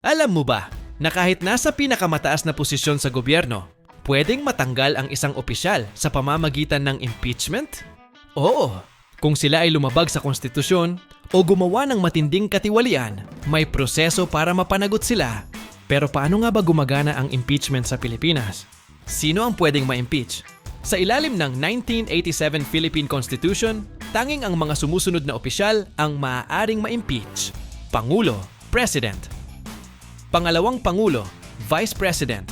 Alam mo ba na kahit nasa pinakamataas na posisyon sa gobyerno, pwedeng matanggal ang isang opisyal sa pamamagitan ng impeachment? Oo, kung sila ay lumabag sa konstitusyon o gumawa ng matinding katiwalian, may proseso para mapanagot sila. Pero paano nga ba gumagana ang impeachment sa Pilipinas? Sino ang pwedeng ma-impeach? Sa ilalim ng 1987 Philippine Constitution, tanging ang mga sumusunod na opisyal ang maaaring ma-impeach. Pangulo, President. Pangalawang Pangulo, Vice President.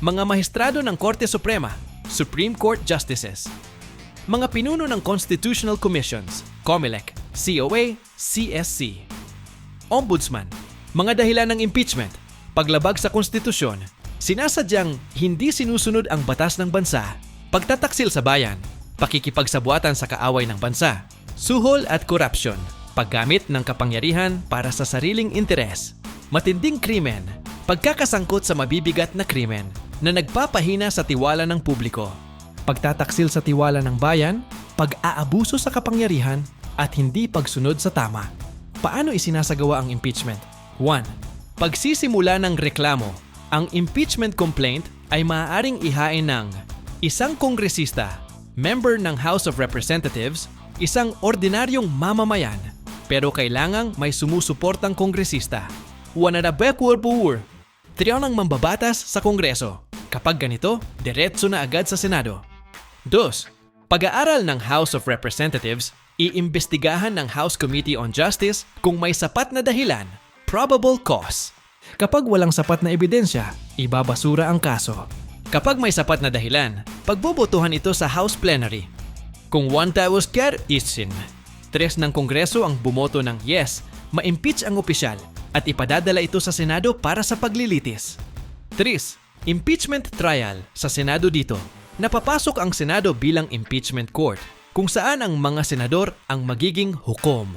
Mga mahistrado ng Korte Suprema, Supreme Court Justices. Mga pinuno ng Constitutional Commissions, COMELEC, COA, CSC. Ombudsman, mga dahilan ng impeachment, paglabag sa konstitusyon, sinasadyang hindi sinusunod ang batas ng bansa, pagtataksil sa bayan, pakikipagsabuatan sa kaaway ng bansa, suhol at korupsyon, paggamit ng kapangyarihan para sa sariling interes, matinding krimen, pagkakasangkot sa mabibigat na krimen na nagpapahina sa tiwala ng publiko, pagtataksil sa tiwala ng bayan, pag-aabuso sa kapangyarihan at hindi pagsunod sa tama. Paano isinasagawa ang impeachment? 1. Pagsisimula ng reklamo. Ang impeachment complaint ay maaaring ihain ng isang kongresista, member ng House of Representatives, isang ordinaryong mamamayan, pero kailangang may sumusuportang kongresista. Wanadabekwarpuur, triyaw ng mambabatas sa kongreso. Kapag ganito, diretso na agad sa Senado. 2. Pag-aaral ng House of Representatives, iimbestigahan ng House Committee on Justice kung may sapat na dahilan, probable cause. Kapag walang sapat na ebidensya, ibabasura ang kaso. Kapag may sapat na dahilan, pagbobotohan ito sa House Plenary. Kung one tawos ker, isin. Tres ng Kongreso ang bumoto ng yes, ma-impeach ang opisyal at ipadadala ito sa Senado para sa paglilitis. 3. Impeachment trial sa Senado dito. Napapasok ang Senado bilang impeachment court kung saan ang mga senador ang magiging hukom.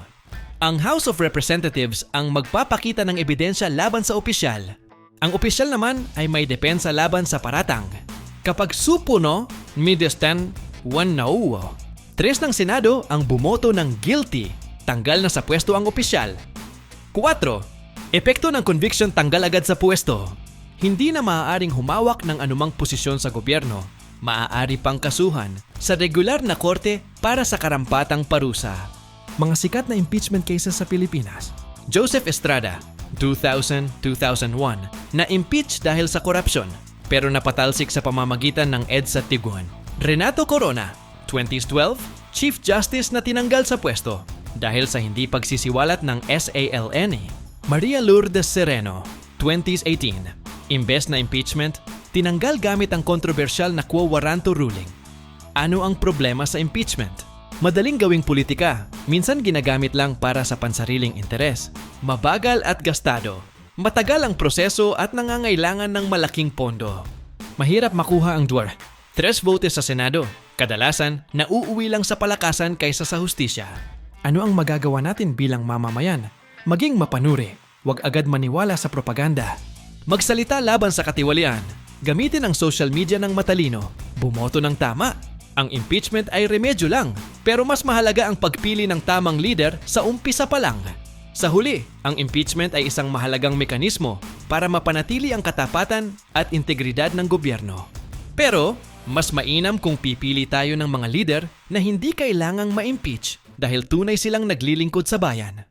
Ang House of Representatives ang magpapakita ng ebidensya laban sa opisyal. Ang opisyal naman ay may depensa laban sa paratang. Kapag supuno, midestan, one no. Tres ng Senado ang bumoto ng guilty. Tanggal na sa pwesto ang opisyal. 4. Epekto ng conviction tanggal agad sa pwesto. Hindi na maaaring humawak ng anumang posisyon sa gobyerno. Maaari pang kasuhan sa regular na korte para sa karampatang parusa. Mga sikat na impeachment cases sa Pilipinas. Joseph Estrada, 2000-2001, na-impeach dahil sa korupsyon pero napatalsik sa pamamagitan ng EDSA Tiguan. Renato Corona, 2012, Chief Justice na tinanggal sa pwesto dahil sa hindi pagsisiwalat ng SALN. Maria Lourdes Sereno, 2018. Imbes na impeachment, tinanggal gamit ang kontrobersyal na quo warranto ruling. Ano ang problema sa impeachment? Madaling gawing politika, minsan ginagamit lang para sa pansariling interes. Mabagal at gastado. Matagal ang proseso at nangangailangan ng malaking pondo. Mahirap makuha ang duwar. Tres votes sa Senado. Kadalasan, nauuwi lang sa palakasan kaysa sa hustisya. Ano ang magagawa natin bilang mamamayan? Maging mapanuri. Huwag agad maniwala sa propaganda. Magsalita laban sa katiwalian. Gamitin ang social media ng matalino. Bumoto ng tama. Ang impeachment ay remedyo lang, pero mas mahalaga ang pagpili ng tamang leader sa umpisa pa lang. Sa huli, ang impeachment ay isang mahalagang mekanismo para mapanatili ang katapatan at integridad ng gobyerno. Pero, mas mainam kung pipili tayo ng mga leader na hindi kailangang ma-impeach dahil tunay silang naglilingkod sa bayan.